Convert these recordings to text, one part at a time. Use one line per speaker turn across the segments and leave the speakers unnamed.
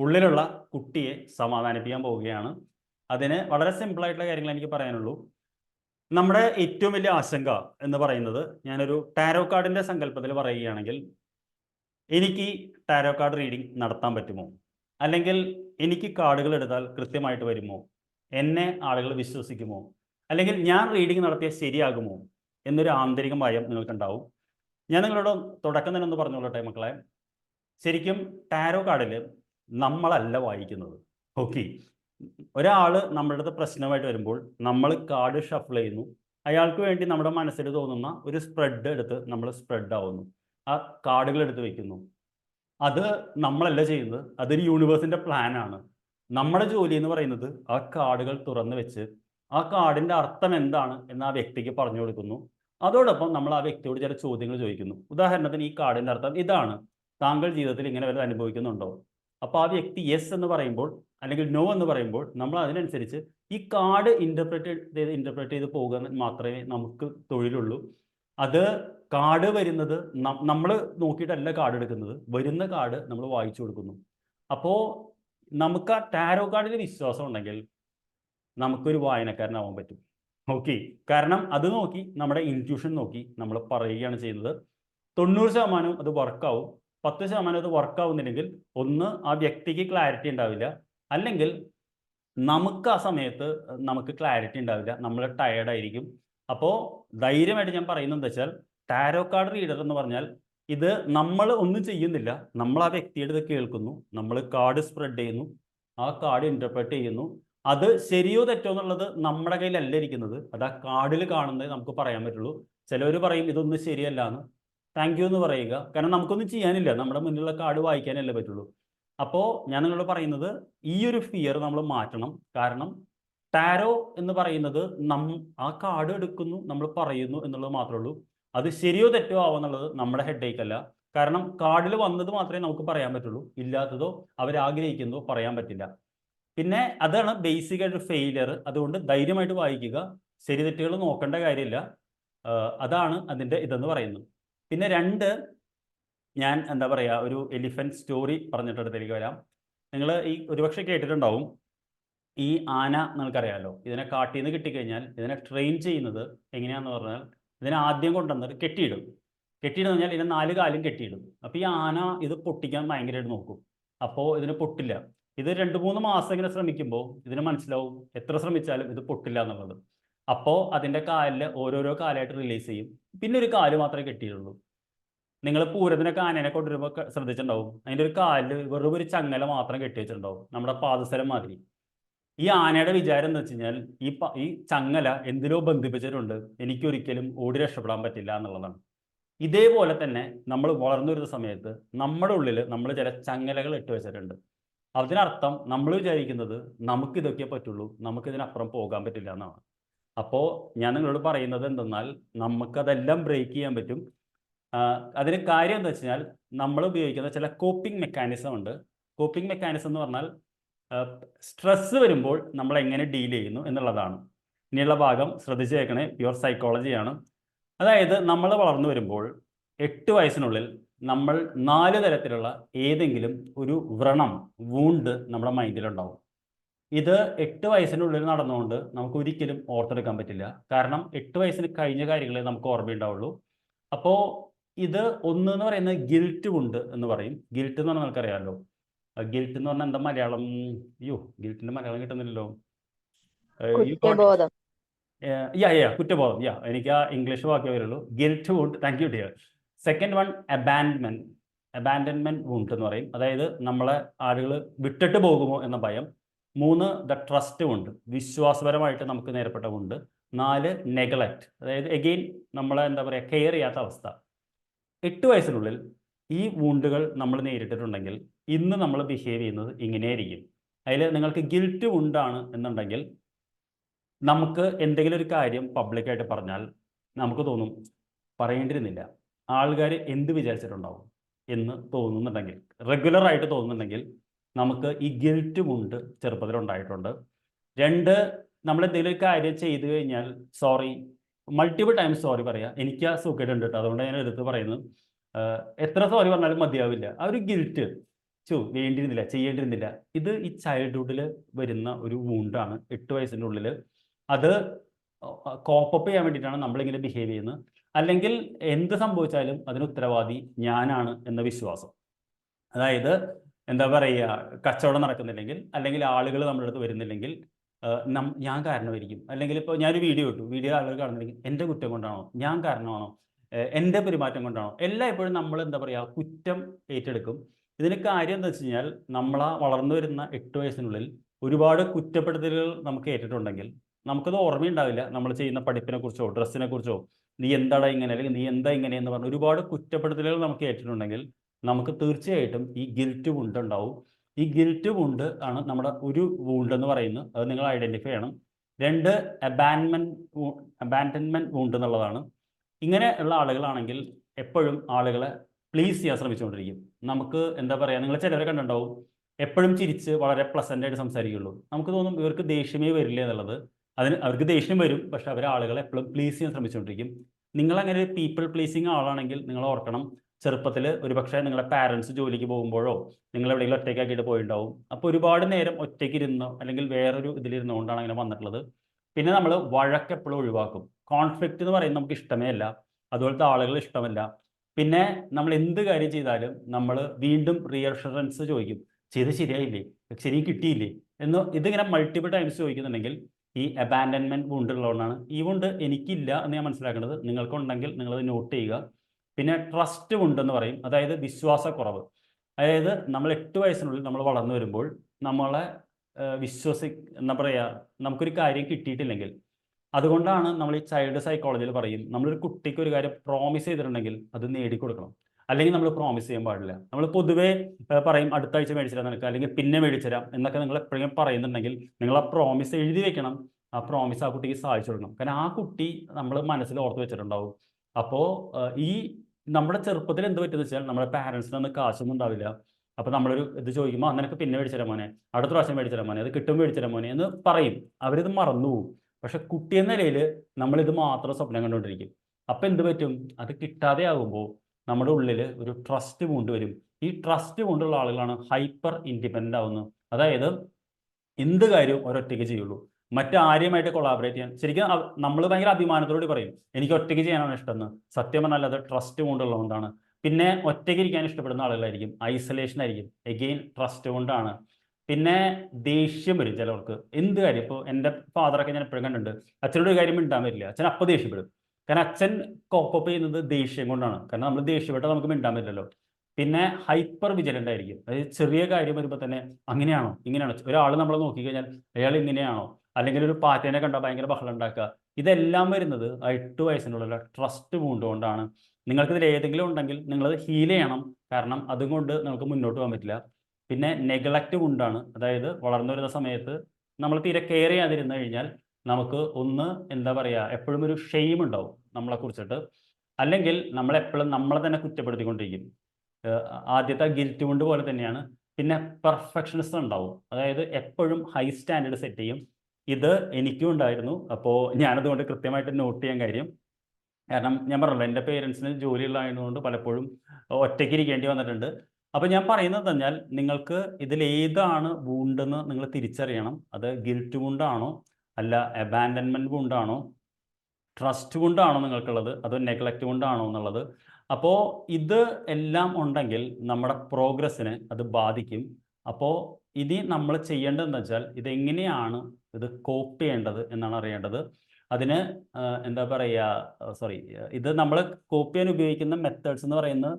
ഉള്ളിലുള്ള കുട്ടിയെ സമാധാനിപ്പിക്കാൻ പോവുകയാണ്. അതിന് വളരെ സിമ്പിളായിട്ടുള്ള കാര്യങ്ങൾ എനിക്ക് പറയാനുള്ളൂ. നമ്മുടെ ഏറ്റവും വലിയ ആശങ്ക എന്ന് പറയുന്നത് ഞാനൊരു ടാരോ കാർഡിന്റെ സങ്കല്പത്തിൽ പറയുകയാണെങ്കിൽ എനിക്ക് ടാരോ കാർഡ് റീഡിംഗ് നടത്താൻ പറ്റുമോ? അല്ലെങ്കിൽ എനിക്ക് കാർഡുകൾ എടുത്താൽ കൃത്യമായിട്ട് വരുമോ? എന്നെ ആളുകൾ വിശ്വസിക്കുമോ? അല്ലെങ്കിൽ ഞാൻ റീഡിംഗ് നടത്തിയാൽ ശരിയാകുമോ? എന്നൊരു ആന്തരിക ഭയം നിങ്ങൾക്കുണ്ടാവും. ഞാൻ നിങ്ങളോട് തുടക്കം തന്നെ ഒന്ന് പറഞ്ഞോളട്ടെ മക്കളെ. ശരിക്കും ടാരോ കാർഡിൽ നമ്മളല്ല വായിക്കുന്നത്. ഓക്കെ ഒരാൾ നമ്മളുടെ അടുത്ത് പ്രശ്നമായിട്ട് വരുമ്പോൾ നമ്മൾ കാർഡ് ഷഫിൾ ചെയ്യുന്നു. അയാൾക്ക് വേണ്ടി നമ്മുടെ മനസ്സിൽ തോന്നുന്ന ഒരു സ്പ്രെഡ് എടുത്ത് നമ്മൾ സ്പ്രെഡ് ആവുന്നു. ആ കാർഡുകൾ എടുത്ത് വെക്കുന്നു. അത് നമ്മളല്ല ചെയ്യുന്നത്. അതൊരു യൂണിവേഴ്സിന്റെ പ്ലാനാണ് നമ്മുടെ ജോലി എന്ന് പറയുന്നത് ആ കാർഡുകൾ തുറന്നു വെച്ച് ആ കാർഡിന്റെ അർത്ഥം എന്താണ് എന്ന് ആ വ്യക്തിക്ക് പറഞ്ഞു കൊടുക്കുന്നു. അതോടൊപ്പം നമ്മൾ ആ വ്യക്തിയോട് ചില ചോദ്യങ്ങൾ ചോദിക്കുന്നു. ഉദാഹരണത്തിന് ഈ കാർഡിന്റെ അർത്ഥം ഇതാണ്. താങ്കൾ ജീവിതത്തിൽ ഇങ്ങനെ വരെ അനുഭവിക്കുന്നുണ്ടോ? അപ്പോൾ ആ വ്യക്തി യെസ് എന്ന് പറയുമ്പോൾ അല്ലെങ്കിൽ നോ എന്ന് പറയുമ്പോൾ നമ്മൾ അതിനനുസരിച്ച് ഈ കാർഡ് ഇന്റർപ്രറ്റ് ചെയ്ത് ഇന്റർപ്രറ്റ് ചെയ്ത് പോകുക മാത്രമേ നമുക്ക് തൊഴിലുള്ളൂ. അത് കാർഡ് വരുന്നത് നമ്മൾ നോക്കിയിട്ടല്ല കാർഡ് എടുക്കുന്നത്. വരുന്ന കാർഡ് നമ്മൾ വായിച്ചു കൊടുക്കുന്നു. അപ്പോൾ നമുക്ക് ആ ടാരോ കാർഡിൽ വിശ്വാസം ഉണ്ടെങ്കിൽ നമുക്കൊരു വായനക്കാരനാവാൻ പറ്റും. ഓക്കെ കാരണം അത് നോക്കി നമ്മുടെ ഇന്റ്യൂഷൻ നോക്കി നമ്മൾ പറയുകയാണ് ചെയ്യുന്നത്. തൊണ്ണൂറ് ശതമാനം അത് വർക്കാവും പത്ത് ശതമാനം അത് വർക്കാവുന്നില്ലെങ്കിൽ ഒന്ന് ആ വ്യക്തിക്ക് ക്ലാരിറ്റി ഉണ്ടാവില്ല. അല്ലെങ്കിൽ നമുക്ക് ആ സമയത്ത് നമുക്ക് ക്ലാരിറ്റി ഉണ്ടാവില്ല. നമ്മൾ ടയേർഡായിരിക്കും അപ്പോൾ ധൈര്യമായിട്ട് ഞാൻ പറയുന്നത് എന്താ വെച്ചാൽ ടാരോ കാർഡ് റീഡർ എന്ന് പറഞ്ഞാൽ ഇത് നമ്മൾ ഒന്നും ചെയ്യുന്നില്ല. നമ്മൾ ആ വ്യക്തിയുടെ ഇത് കേൾക്കുന്നു. നമ്മൾ കാർഡ് സ്പ്രെഡ് ചെയ്യുന്നു. ആ കാർഡ് ഇന്റർപ്രറ്റ് ചെയ്യുന്നു. അത് ശരിയോ തെറ്റോ എന്നുള്ളത് നമ്മുടെ കയ്യിലല്ല ഇരിക്കുന്നത്. അത് ആ കാർഡിൽ കാണുന്നത് നമുക്ക് പറയാൻ പറ്റുള്ളൂ. ചിലവർ പറയും ഇതൊന്നും ശരിയല്ല എന്ന് താങ്ക് യു എന്ന് പറയുക. കാരണം നമുക്കൊന്നും ചെയ്യാനില്ല. നമ്മുടെ മുന്നിലുള്ള കാർഡ് വായിക്കാനല്ലേ പറ്റുള്ളൂ. അപ്പോൾ ഞാൻ നിങ്ങളോട് പറയുന്നത് ഈ ഒരു ഫിയർ നമ്മൾ മാറ്റണം. കാരണം ടാരോ എന്ന് പറയുന്നത് നം ആ കാർഡ് എടുക്കുന്നു നമ്മൾ പറയുന്നു എന്നുള്ളത് മാത്രമേ ഉള്ളൂ. അത് ശരിയോ തെറ്റോ ആവുന്നുള്ളത് നമ്മുടെ ഹെഡേക്ക് അല്ല. കാരണം കാർഡിൽ വന്നത് മാത്രമേ നമുക്ക് പറയാൻ പറ്റുള്ളൂ. ഇല്ലാത്തതോ അവരാഗ്രഹിക്കുന്നതോ പറയാൻ പറ്റില്ല. പിന്നെ അതാണ് ബേസിക് ആയിട്ട് ഫെയിലിയർ അതുകൊണ്ട് ധൈര്യമായിട്ട് വായിക്കുക. ശരി തെറ്റുകൾ നോക്കേണ്ട കാര്യമില്ല. അതാണ് അതിന്റെ ഇതെന്ന് പറയുന്നത്. പിന്നെ രണ്ട് ഞാൻ എന്താ പറയുക ഒരു എലിഫന്റ് സ്റ്റോറി പറഞ്ഞിട്ടടുത്തേക്ക് വരാം. നിങ്ങൾ ഈ ഒരുപക്ഷെ കേട്ടിട്ടുണ്ടാവും ഈ ആന നിങ്ങൾക്കറിയാമല്ലോ ഇതിനെ കാട്ടിൽ നിന്ന് കിട്ടിക്കഴിഞ്ഞാൽ ഇതിനെ ട്രെയിൻ ചെയ്യുന്നത് എങ്ങനെയാണെന്ന് പറഞ്ഞാൽ ഇതിനെ ആദ്യം കൊണ്ടുവന്നിട്ട് കെട്ടിയിടും. കെട്ടിയിടുന്ന കഴിഞ്ഞാൽ ഇതിനെ നാല് കാലും കെട്ടിയിടും. അപ്പോൾ ഈ ആന ഇത് പൊട്ടിക്കാൻ ഭയങ്കരമായിട്ട് നോക്കും. അപ്പോൾ ഇതിന് പൊട്ടില്ല. ഇത് രണ്ട് മൂന്ന് മാസം ഇങ്ങനെ ശ്രമിക്കുമ്പോൾ ഇതിന് മനസ്സിലാവും എത്ര ശ്രമിച്ചാലും ഇത് പൊട്ടില്ല എന്നുള്ളത്. അപ്പോൾ അതിന്റെ കാലിൽ ഓരോരോ കാലായിട്ട് റിലീസ് ചെയ്യും. പിന്നെ ഒരു കാൽ മാത്രമേ കെട്ടിയിട്ടുള്ളൂ. നിങ്ങൾ പൂരത്തിനൊക്കെ ആനേനെ കൊണ്ടുവരുമ്പോൾ ശ്രദ്ധിച്ചിട്ടുണ്ടാവും. അതിന്റെ ഒരു കാലിൽ വെറും ഒരു ചങ്ങല മാത്രം കെട്ടി വെച്ചിട്ടുണ്ടാവും. നമ്മുടെ പാദസരം മാതിരി. ഈ ആനയുടെ വിചാരം എന്ന് വെച്ച് കഴിഞ്ഞാൽ ഈ ഈ ചങ്ങല എന്തിലോ ബന്ധിപ്പിച്ചിട്ടുണ്ട്. എനിക്കൊരിക്കലും ഓടി രക്ഷപ്പെടാൻ പറ്റില്ല എന്നുള്ളതാണ്. ഇതേപോലെ തന്നെ നമ്മൾ വളർന്നു വരുന്ന സമയത്ത് നമ്മുടെ ഉള്ളിൽ നമ്മൾ ചില ചങ്ങലകൾ ഇട്ട് വെച്ചിട്ടുണ്ട്. അതിനർത്ഥം നമ്മൾ വിചാരിക്കുന്നത് നമുക്കിതൊക്കെ പറ്റുള്ളൂ. നമുക്കിതിനപ്പുറം പോകാൻ പറ്റില്ല എന്നാണ്. അപ്പോൾ ഞാൻ നിങ്ങളോട് പറയുന്നത് എന്തെന്നാൽ നമുക്കതെല്ലാം ബ്രേക്ക് ചെയ്യാൻ പറ്റും. അതിന് കാര്യം എന്താ വെച്ചാൽ നമ്മൾ ഉപയോഗിക്കുന്ന ചില കോപ്പിംഗ് മെക്കാനിസം ഉണ്ട്. കോപ്പിംഗ് മെക്കാനിസം എന്ന് പറഞ്ഞാൽ സ്ട്രെസ് വരുമ്പോൾ നമ്മൾ എങ്ങനെ ഡീൽ ചെയ്യുന്നു എന്നുള്ളതാണ്. ഇനിയുള്ള ഭാഗം ശ്രദ്ധിച്ചു കേൾക്കണേ പ്യുവർ സൈക്കോളജിയാണ് അതായത് നമ്മൾ വളർന്നു വരുമ്പോൾ എട്ട് വയസ്സിനുള്ളിൽ നമ്മൾ നാല് തരത്തിലുള്ള ഏതെങ്കിലും ഒരു വ്രണം വൂണ്ട് നമ്മുടെ മൈൻഡിലുണ്ടാവും ഇത് എട്ട് വയസ്സിനുള്ളിൽ നടന്നുകൊണ്ട് നമുക്ക് ഒരിക്കലും ഓർത്തെടുക്കാൻ പറ്റില്ല. കാരണം എട്ട് വയസ്സിന് കഴിഞ്ഞ കാര്യങ്ങളെ നമുക്ക് ഓർമ്മയുണ്ടാവുള്ളൂ. അപ്പോൾ ഇത് ഒന്ന് എന്ന് പറയുന്നത് ഗിൽറ്റ് ഉണ്ട് എന്ന് പറയും. ഗിൽറ്റ് എന്ന് പറഞ്ഞാൽ നമുക്കറിയാമല്ലോ ഗിൽറ്റ് എന്ന് പറഞ്ഞാൽ എന്താ മലയാളം? അയ്യോ ഗിൽറ്റിന്റെ മലയാളം കിട്ടുന്നില്ലല്ലോ. യാ യാ കുറ്റബോധം. യാ എനിക്ക് ആ ഇംഗ്ലീഷ് വാക്കേ വരുള്ളൂ guilt വുണ്ട് thank you dear second one abandonment abandonment വുണ്ട് എന്ന് പറയും. അതായത് നമ്മളെ ആളുകൾ വിട്ടിട്ട് പോകുമോ എന്ന ഭയം. മൂന്ന് ദ ട്രസ്റ്റ് ഉണ്ട്. വിശ്വാസപരമായിട്ട് നമുക്ക് നേരപ്പെട്ടതുണ്ട് നാല് നെഗ്ലക്റ്റ് അതായത് എഗെയിൻ നമ്മളെ എന്താ പറയുക കെയർ ചെയ്യാത്ത അവസ്ഥ. എട്ട് വയസ്സിനുള്ളിൽ ഈ വൂണ്ടുകൾ നമ്മൾ നേരിട്ടിട്ടുണ്ടെങ്കിൽ ഇന്ന് നമ്മൾ ബിഹേവ് ചെയ്യുന്നത് ഇങ്ങനെയായിരിക്കും. അതിൽ നിങ്ങൾക്ക് ഗിൽറ്റ് ഉണ്ടാണ് എന്നുണ്ടെങ്കിൽ നമുക്ക് എന്തെങ്കിലും ഒരു കാര്യം പബ്ലിക്കായിട്ട് പറഞ്ഞാൽ നമുക്ക് തോന്നും പറയേണ്ടിരുന്നില്ല ആൾക്കാർ എന്ത് വിചാരിച്ചിട്ടുണ്ടാവും? എന്ന് തോന്നുന്നുണ്ടെങ്കിൽ റെഗുലറായിട്ട് തോന്നുന്നുണ്ടെങ്കിൽ നമുക്ക് ഈ ഗിൽറ്റ് മുണ്ട് ചെറുപ്പത്തിൽ ഉണ്ടായിട്ടുണ്ട്. രണ്ട് നമ്മൾ എന്തെങ്കിലും ഒരു കാര്യം ചെയ്തു കഴിഞ്ഞാൽ സോറി മൾട്ടിപ്പിൾ ടൈംസ് സോറി പറയാം. എനിക്ക് ആ ഉണ്ട് കേട്ടോ അതുകൊണ്ട് ഞാൻ എടുത്ത് പറയുന്നു എത്ര സോറി പറഞ്ഞാലും മതിയാവില്ല. ആ ഒരു ഗിൽറ്റ് ചോ വേണ്ടിയിരുന്നില്ല ചെയ്യേണ്ടിയിരുന്നില്ല. ഇത് ഈ ചൈൽഡ്ഹുഡിൽ വരുന്ന ഒരു വൂണ്ടാണ് എട്ട് വയസ്സിന്റെ ഉള്ളിൽ. അത് കോപ്പപ്പ് ചെയ്യാൻ വേണ്ടിയിട്ടാണ് നമ്മളിങ്ങനെ ബിഹേവ് ചെയ്യുന്നത്. അല്ലെങ്കിൽ എന്ത് സംഭവിച്ചാലും അതിന് ഉത്തരവാദി ഞാനാണ് എന്ന വിശ്വാസം. അതായത് എന്താ പറയുക കച്ചവടം നടക്കുന്നില്ലെങ്കിൽ അല്ലെങ്കിൽ ആളുകൾ നമ്മുടെ അടുത്ത് വരുന്നില്ലെങ്കിൽ ഞാൻ കാരണമായിരിക്കും. അല്ലെങ്കിൽ ഇപ്പോൾ ഞാനൊരു വീഡിയോ ഇട്ടു. വീഡിയോ ആളുകൾ കാണുന്നില്ലെങ്കിൽ എന്റെ കുറ്റം കൊണ്ടാണോ? ഞാൻ കാരണമാണോ? എന്റെ പെരുമാറ്റം കൊണ്ടാണോ? എല്ലാം എപ്പോഴും നമ്മൾ എന്താ പറയുക കുറ്റം ഏറ്റെടുക്കും. ഇതിന് കാര്യം എന്താ വെച്ച് കഴിഞ്ഞാൽ നമ്മളാ വളർന്നു വരുന്ന എട്ട് വയസ്സിനുള്ളിൽ ഒരുപാട് കുറ്റപ്പെടുത്തലുകൾ നമുക്ക് ഏറ്റിട്ടുണ്ടെങ്കിൽ നമുക്കത് ഓർമ്മയുണ്ടാവില്ല. നമ്മൾ ചെയ്യുന്ന പഠിപ്പിനെ കുറിച്ചോ ഡ്രസ്സിനെ കുറിച്ചോ നീ എന്താടാ ഇങ്ങനെ? അല്ലെങ്കിൽ നീ എന്താ ഇങ്ങനെ എന്ന് പറഞ്ഞ ഒരുപാട് കുറ്റപ്പെടുത്തലുകൾ നമുക്ക് ഏറ്റിട്ടുണ്ടെങ്കിൽ നമുക്ക് തീർച്ചയായിട്ടും ഈ ഗിൽറ്റ് വുണ്ട് ഉണ്ടാവും. ഈ ഗിൽറ്റ് വുണ്ട് ആണ് നമ്മുടെ ഒരു വൂണ്ട് എന്ന് പറയുന്നത്. അത് നിങ്ങൾ ഐഡന്റിഫൈ ചെയ്യണം. രണ്ട് അബാൻമെന്റ് അബാൻഡൻമെന്റ് വൂണ്ട് എന്നുള്ളതാണ്. ഇങ്ങനെ ഉള്ള ആളുകളാണെങ്കിൽ എപ്പോഴും ആളുകളെ പ്ലീസ് ചെയ്യാൻ ശ്രമിച്ചുകൊണ്ടിരിക്കും. നമുക്ക് എന്താ പറയുക നിങ്ങൾ ചിലരെ കണ്ടുണ്ടാവും എപ്പോഴും ചിരിച്ച് വളരെ പ്ലസന്റ് ആയിട്ട് സംസാരിക്കുള്ളൂ. നമുക്ക് തോന്നും ഇവർക്ക് ദേഷ്യമേ വരില്ല എന്നുള്ളത്. അതിന് അവർക്ക് ദേഷ്യം വരും പക്ഷെ അവർ ആളുകളെ എപ്പോഴും പ്ലീസ് ചെയ്യാൻ ശ്രമിച്ചുകൊണ്ടിരിക്കും. നിങ്ങളങ്ങനെ ഒരു പീപ്പിൾ പ്ലീസിങ് ആളാണെങ്കിൽ നിങ്ങൾ ഓർക്കണം ചെറുപ്പത്തിൽ ഒരുപക്ഷെ നിങ്ങളുടെ പാരൻസ് ജോലിക്ക് പോകുമ്പോഴോ നിങ്ങൾ എവിടെയെങ്കിലും ഒറ്റയ്ക്കാക്കിയിട്ട് പോയിട്ടുണ്ടാവും. അപ്പോൾ ഒരുപാട് നേരം ഒറ്റയ്ക്ക് ഇരുന്നോ അല്ലെങ്കിൽ വേറൊരു ഇതിലിരുന്നുകൊണ്ടാണ് അങ്ങനെ വന്നിട്ടുള്ളത്. പിന്നെ നമ്മൾ വഴക്ക് എപ്പോഴും ഒഴിവാക്കും. കോൺഫ്ലിക്റ്റ് എന്ന് പറയുന്നത് നമുക്ക് ഇഷ്ടമേ അല്ല. അതുപോലത്തെ ആളുകൾ ഇഷ്ടമല്ല. പിന്നെ നമ്മൾ എന്ത് കാര്യം ചെയ്താലും നമ്മൾ വീണ്ടും റീഅഷുറൻസ് ചോദിക്കും. ചെയ്ത് ശരിയായില്ലേ? ശരി കിട്ടിയില്ലേ? എന്ന് ഇതിങ്ങനെ മൾട്ടിപ്പിൾ ടൈംസ് ചോദിക്കുന്നുണ്ടെങ്കിൽ ഈ അബാൻഡൻമെന്റ് വുണ്ട് ഉള്ളതുകൊണ്ടാണ്. ഈ വുണ്ട് എനിക്കില്ല എന്ന് ഞാൻ മനസ്സിലാക്കേണ്ടത് നിങ്ങൾക്കുണ്ടെങ്കിൽ നിങ്ങളത് നോട്ട് ചെയ്യുക. പിന്നെ ട്രസ്റ്റ് ഉണ്ടെന്ന് പറയും. അതായത് വിശ്വാസക്കുറവ്. അതായത് നമ്മൾ എട്ട് വയസ്സിനുള്ളിൽ നമ്മൾ വളർന്നു വരുമ്പോൾ നമ്മളെ വിശ്വസി എന്താ പറയുക നമുക്കൊരു കാര്യം കിട്ടിയിട്ടില്ലെങ്കിൽ. അതുകൊണ്ടാണ് നമ്മൾ ഈ ചൈൽഡ് സൈക്കോളജിയിൽ പറയും നമ്മളൊരു കുട്ടിക്ക് ഒരു കാര്യം പ്രോമിസ് ചെയ്തിട്ടുണ്ടെങ്കിൽ അത് നേടിക്കൊടുക്കണം. അല്ലെങ്കിൽ നമ്മൾ പ്രോമിസ് ചെയ്യാൻ പാടില്ല. നമ്മൾ പൊതുവേ പറയും അടുത്ത ആഴ്ച മേടിച്ചുതരാം നിനക്ക് അല്ലെങ്കിൽ പിന്നെ മേടിച്ചുതരാം എന്നൊക്കെ നിങ്ങൾ എപ്പോഴും പറയുന്നുണ്ടെങ്കിൽ നിങ്ങൾ ആ പ്രോമിസ് എഴുതി വെക്കണം. ആ പ്രോമിസ് ആ കുട്ടിക്ക് സാധിച്ചു കൊടുക്കണം. കാരണം ആ കുട്ടി നമ്മൾ മനസ്സിൽ ഓർത്ത് വെച്ചിട്ടുണ്ടാവും. അപ്പോൾ ഈ നമ്മുടെ ചെറുപ്പത്തിൽ എന്ത് പറ്റുന്ന വെച്ചാൽ നമ്മുടെ പാരൻസിന് അന്ന് കാശൊന്നും ഉണ്ടാവില്ല. അപ്പോൾ നമ്മളൊരു ഇത് ചോദിക്കുമ്പോൾ അന്നൊക്കെ പിന്നെ മേടിച്ചു തരാം മോനെ. അടുത്ത പ്രാവശ്യം മേടിച്ചു തരാം മോനെ. അത് കിട്ടും മേടിച്ചു തരാം മോനെ. എന്ന് പറയും. അവരിത് മറന്നു പക്ഷെ കുട്ടി എന്ന നിലയിൽ ഇത് മാത്രം സ്വപ്നം കണ്ടുകൊണ്ടിരിക്കും. അപ്പം എന്ത് പറ്റും? അത് കിട്ടാതെ ആകുമ്പോൾ നമ്മുടെ ഉള്ളിൽ ഒരു ട്രസ്റ്റ് കൊണ്ടുവരും ഈ ട്രസ്റ്റ് കൊണ്ടുള്ള ആളുകളാണ് ഹൈപ്പർ ഇൻഡിപെൻഡന്റ് ആവുന്നത്. അതായത് എന്ത് കാര്യവും ഒരൊറ്റയ്ക്ക് ചെയ്യുള്ളൂ. മറ്റാരുമായിട്ട് കൊളാബറേറ്റ് ചെയ്യാൻ ശരിക്കും നമ്മൾ ഭയങ്കര അഭിമാനത്തോടെ പറയും എനിക്ക് ഒറ്റയ്ക്ക് ചെയ്യാനാണ് ഇഷ്ടമെന്ന് സത്യം പറഞ്ഞാൽ അത് ട്രസ്റ്റ് കൊണ്ടുള്ളതുകൊണ്ടാണ്. പിന്നെ ഒറ്റയ്ക്ക് ഇരിക്കാൻ ഇഷ്ടപ്പെടുന്ന ആളുകളായിരിക്കും ഐസൊലേഷൻ ആയിരിക്കും. എഗെയിൻ ട്രസ്റ്റ് കൊണ്ടാണ്. പിന്നെ ദേഷ്യം വരും ചിലവർക്ക്. എന്ത് കാര്യം? ഇപ്പോൾ എന്റെ ഫാദറൊക്കെ ഞാൻ എപ്പോഴും കണ്ടിട്ടുണ്ട്. അച്ഛനോട് കാര്യം മിണ്ടാൻ പറ്റില്ല അച്ഛൻ അപ്പോൾ ദേഷ്യപ്പെടും. കാരണം അച്ഛൻ കോപ്പപ്പ് ചെയ്യുന്നത് ദേഷ്യം കൊണ്ടാണ്. കാരണം നമ്മൾ ദേഷ്യപ്പെട്ടാൽ നമുക്ക് മിണ്ടാൻ പറ്റില്ലല്ലോ. പിന്നെ ഹൈപ്പർ വിജിലന്റ് ആയിരിക്കും. അതായത് ചെറിയ കാര്യം വരുമ്പോൾ തന്നെ അങ്ങനെയാണോ? ഇങ്ങനെയാണോ? ഒരാൾ നമ്മളെ നോക്കിക്കഴിഞ്ഞാൽ അയാൾ ഇങ്ങനെയാണോ? അല്ലെങ്കിൽ ഒരു പാറ്റേനെ കണ്ടാൽ ഭയങ്കര ബഹളം ഉണ്ടാക്കുക. ഇതെല്ലാം വരുന്നത് ആ എട്ട് വയസ്സിനുള്ള ട്രസ്റ്റ് കൊണ്ടാണ് നിങ്ങൾക്ക് ഇതിൽ ഏതെങ്കിലും ഉണ്ടെങ്കിൽ നിങ്ങളത് ഹീൽ ചെയ്യണം. കാരണം അതും കൊണ്ട് നമുക്ക് മുന്നോട്ട് പോകാൻ പറ്റില്ല. പിന്നെ നെഗ്ലക്റ്റ് കൊണ്ടാണ്. അതായത് വളർന്നു വരുന്ന സമയത്ത് നമ്മൾ തീരെ കെയർ ചെയ്യാതിരുന്നു കഴിഞ്ഞാൽ നമുക്ക് ഒന്ന് എന്താ പറയുക എപ്പോഴും ഒരു ഷെയിം ഉണ്ടാവും നമ്മളെ കുറിച്ചിട്ട്. അല്ലെങ്കിൽ നമ്മളെപ്പോഴും നമ്മളെ തന്നെ കുറ്റപ്പെടുത്തിക്കൊണ്ടിരിക്കും. ആദ്യത്തെ ഗിൽറ്റ് കൊണ്ട് പോലെ തന്നെയാണ്. പിന്നെ പെർഫെക്ഷനിസ്റ്റ് ഉണ്ടാവും. അതായത് എപ്പോഴും ഹൈ സ്റ്റാൻഡേർഡ് സെറ്റ് ചെയ്യും. ഇത് എനിക്കും ഉണ്ടായിരുന്നു. അപ്പോൾ ഞാനതുകൊണ്ട് കൃത്യമായിട്ട് നോട്ട് ചെയ്യാൻ കാര്യം. കാരണം ഞാൻ പറഞ്ഞല്ലോ എന്റെ പേരൻസിന് ജോലിയുള്ളതായതുകൊണ്ട് പലപ്പോഴും ഒറ്റയ്ക്ക് ഇരിക്കേണ്ടി വന്നിട്ടുണ്ട്. അപ്പോൾ ഞാൻ പറയുന്നത് പറഞ്ഞാൽ നിങ്ങൾക്ക് ഇതിൽ ഏതാണ് വൂണ്ടെന്ന് നിങ്ങൾ തിരിച്ചറിയണം. അത് ഗിൽറ്റ് കൊണ്ടാണോ അല്ല അബാൻഡൻമെന്റ് കൊണ്ടാണോ ട്രസ്റ്റ് കൊണ്ടാണോ നിങ്ങൾക്കുള്ളത്? അതോ നെഗ്ലക്റ്റ് കൊണ്ടാണോ എന്നുള്ളത്? അപ്പോൾ ഇത് എല്ലാം ഉണ്ടെങ്കിൽ നമ്മുടെ പ്രോഗ്രസ്സിനെ അത് ബാധിക്കും. അപ്പോൾ ഇനി നമ്മൾ ചെയ്യേണ്ടതെന്ന് വെച്ചാൽ ഇതെങ്ങനെയാണ് ഇത് കോപ്പ് ചെയ്യേണ്ടത് എന്നാണ് അറിയേണ്ടത്. അതിന് എന്താ പറയുക സോറി ഇത് നമ്മൾ കോപ്പി ചെയ്യാൻ ഉപയോഗിക്കുന്ന മെത്തേഡ്സ് എന്ന് പറയുന്നത്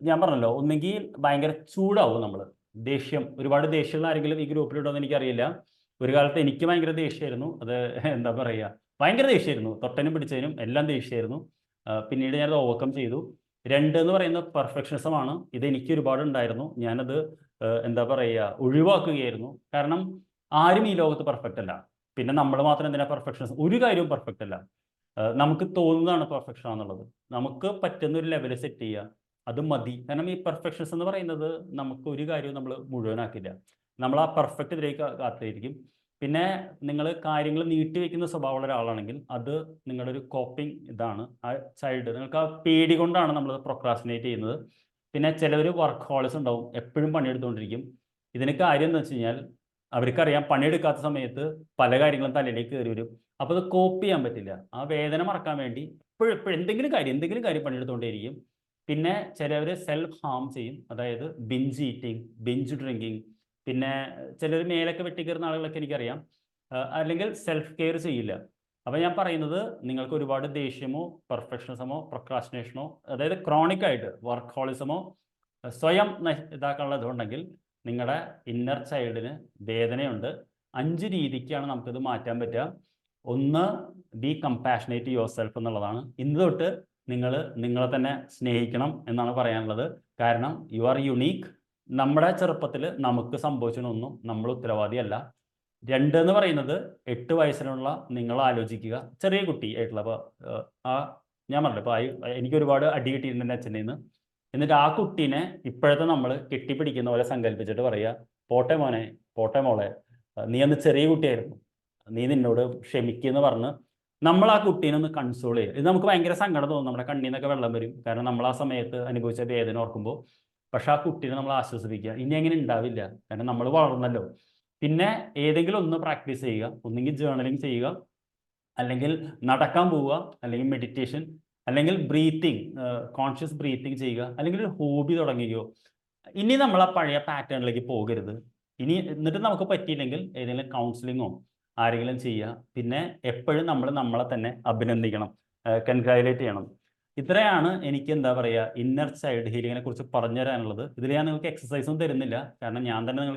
ഞാൻ പറഞ്ഞല്ലോ ഒന്നെങ്കിൽ ഭയങ്കര ചൂടാവും നമ്മൾ ദേഷ്യം ഒരുപാട് ദേഷ്യമുള്ള ആരെങ്കിലും ഈ ഗ്രൂപ്പിലുണ്ടോ എന്ന് എനിക്കറിയില്ല. ഒരു കാലത്ത് എനിക്ക് ഭയങ്കര ദേഷ്യമായിരുന്നു. അത് എന്താ പറയുക ഭയങ്കര ദേഷ്യമായിരുന്നു. തൊട്ടനും പിടിച്ചതിനും എല്ലാം ദേഷ്യമായിരുന്നു. പിന്നീട് ഞാനത് ഓവർകം ചെയ്തു. രണ്ട് എന്ന് പറയുന്ന പെർഫെക്ഷനിസമാണ് ഇത് എനിക്ക് ഒരുപാട് ഉണ്ടായിരുന്നു. ഞാനത് എന്താ പറയുക ഒഴിവാക്കുകയായിരുന്നു. കാരണം ആരും ഈ ലോകത്ത് പെർഫെക്റ്റ് അല്ല. പിന്നെ നമ്മൾ മാത്രം എന്തിനാ പെർഫെക്ഷൻസ് ഒരു കാര്യവും പെർഫെക്റ്റ് അല്ല. നമുക്ക് തോന്നുന്നതാണ് പെർഫെക്ഷൻ എന്നുള്ളത് നമുക്ക് പറ്റുന്ന ഒരു ലെവൽ സെറ്റ് ചെയ്യുക അത് മതി. കാരണം ഈ പെർഫെക്ഷൻസ് എന്ന് പറയുന്നത് നമുക്ക് ഒരു കാര്യവും നമ്മൾ മുഴുവനാക്കില്ല. നമ്മൾ ആ പെർഫെക്റ്റ് ഇതിലേക്ക് കാത്തിരിക്കും. പിന്നെ നിങ്ങൾ കാര്യങ്ങൾ നീട്ടിവെക്കുന്ന സ്വഭാവമുള്ള ഒരാളാണെങ്കിൽ അത് നിങ്ങളുടെ ഒരു കോപ്പിംഗ് ഇതാണ്. ആ ചൈൽഡ് നിങ്ങൾക്ക് ആ പേടി കൊണ്ടാണ് നമ്മൾ പ്രൊക്രാസിനേറ്റ് ചെയ്യുന്നത്. പിന്നെ ചിലവർ വർക്ക് ഹോളിസ് ഉണ്ടാവും. എപ്പോഴും പണിയെടുത്തുകൊണ്ടിരിക്കും. ഇതിന് കാര്യം എന്ന് വെച്ച് കഴിഞ്ഞാൽ അവർക്കറിയാം പണിയെടുക്കാത്ത സമയത്ത് പല കാര്യങ്ങളും തലയിലേക്ക് കയറി വരും. അപ്പോൾ അത് കോപ്പ് ചെയ്യാൻ പറ്റില്ല. ആ വേദന മറക്കാൻ വേണ്ടി ഇപ്പോഴും എപ്പോഴും എന്തെങ്കിലും കാര്യം എന്തെങ്കിലും കാര്യം പണിയെടുത്തുകൊണ്ടേയിരിക്കും പിന്നെ ചിലവർ സെൽഫ് ഹാം ചെയ്യും. അതായത് ബിഞ്ച് ഈറ്റിംഗ് ബിഞ്ച് ഡ്രിങ്കിങ് പിന്നെ ചിലർ മേലൊക്കെ വെട്ടിക്കയറുന്ന ആളുകളൊക്കെ എനിക്കറിയാം. അല്ലെങ്കിൽ സെൽഫ് കെയർ ചെയ്യില്ല. അപ്പോൾ ഞാൻ പറയുന്നത് നിങ്ങൾക്ക് ഒരുപാട് ദേഷ്യമോ പെർഫെക്ഷനിസമോ പ്രൊക്രാസ്റ്റിനേഷനോ അതായത് ക്രോണിക് ആയിട്ട് വർക്ക് ഹോളിസമോ സ്വയം ഇതാക്കാനുള്ളത് ഇതാക്കാനുള്ള ഇതുണ്ടെങ്കിൽ നിങ്ങളുടെ ഇന്നർ ചൈൽഡിന് വേദനയുണ്ട്. അഞ്ച് രീതിക്കാണ് നമുക്കിത് മാറ്റാൻ പറ്റുക. ഒന്ന് ബി കമ്പാഷനേറ്റ് യുവർ സെൽഫ് എന്നുള്ളതാണ്. ഇന്ന് തൊട്ട് നിങ്ങൾ നിങ്ങളെ തന്നെ സ്നേഹിക്കണം എന്നാണ് പറയാനുള്ളത്. കാരണം യു ആർ യുണീക്ക് നമ്മുടെ ചെറുപ്പത്തിൽ നമുക്ക് സംഭവിച്ചതൊന്നും നമ്മൾ ഉത്തരവാദിയല്ല. രണ്ട് എന്ന് പറയുന്നത് എട്ട് വയസ്സിനുള്ള നിങ്ങൾ ആലോചിക്കുക. ചെറിയ കുട്ടി ആയിട്ടുള്ള അപ്പോൾ ആ ഞാൻ പറഞ്ഞില്ല ഇപ്പോൾ എനിക്ക് ഒരുപാട് അടി കിട്ടിയിട്ടുണ്ട് എന്റെ അച്ഛന്റെ നിന്ന് എന്നിട്ട് ആ കുട്ടീനെ ഇപ്പോഴത്തെ നമ്മൾ കെട്ടിപ്പിടിക്കുന്ന പോലെ സങ്കല്പിച്ചിട്ട് പറയുക പോട്ടെ മോനെ പോട്ടെ മോളെ നീ അന്ന് ചെറിയ കുട്ടിയായിരുന്നു. നീ നിന്നോട് ക്ഷമിക്കുന്നു പറഞ്ഞ് നമ്മൾ ആ കുട്ടീനെ ഒന്ന് കൺസോൾ ചെയ്യുക ഇത് നമുക്ക് ഭയങ്കര സങ്കടം തോന്നും. നമ്മുടെ കണ്ണിൽ നിന്നൊക്കെ വെള്ളം വരും. കാരണം നമ്മൾ ആ സമയത്ത് അനുഭവിച്ച വേദന ഓർക്കുമ്പോൾ പക്ഷെ ആ കുട്ടീനെ നമ്മൾ ആശ്വസിപ്പിക്കുക. ഇനി അങ്ങനെ ഉണ്ടാവില്ല. കാരണം നമ്മൾ വളർന്നല്ലോ. പിന്നെ ഏതെങ്കിലും ഒന്ന് പ്രാക്ടീസ് ചെയ്യുക. ഒന്നെങ്കിൽ ജേർണലിംഗ് ചെയ്യുക. അല്ലെങ്കിൽ നടക്കാൻ പോവുക. അല്ലെങ്കിൽ മെഡിറ്റേഷൻ അല്ലെങ്കിൽ ബ്രീത്തിങ് കോൺഷ്യസ് ബ്രീത്തിങ് ചെയ്യുക അല്ലെങ്കിൽ ഒരു ഹോബി തുടങ്ങുകയോ ഇനി നമ്മൾ ആ പഴയ പാറ്റേണിലേക്ക് പോകരുത്. ഇനി എന്നിട്ട് നമുക്ക് പറ്റിയില്ലെങ്കിൽ ഏതെങ്കിലും കൗൺസിലിങ്ങോ ആരെങ്കിലും ചെയ്യുക. പിന്നെ എപ്പോഴും നമ്മൾ നമ്മളെ തന്നെ അഭിനന്ദിക്കണം കൺഗ്രാജുലേറ്റ് ചെയ്യണം. ഇത്രയാണ് എനിക്ക് എന്താ പറയുക ഇന്നർ ചൈൽഡ് ഹീലിങ്ങിനെ കുറിച്ച് പറഞ്ഞു തരാനുള്ളത് ഇതിൽ ഞാൻ നിങ്ങൾക്ക് എക്സസൈസും തരുന്നില്ല. കാരണം ഞാൻ തന്നെ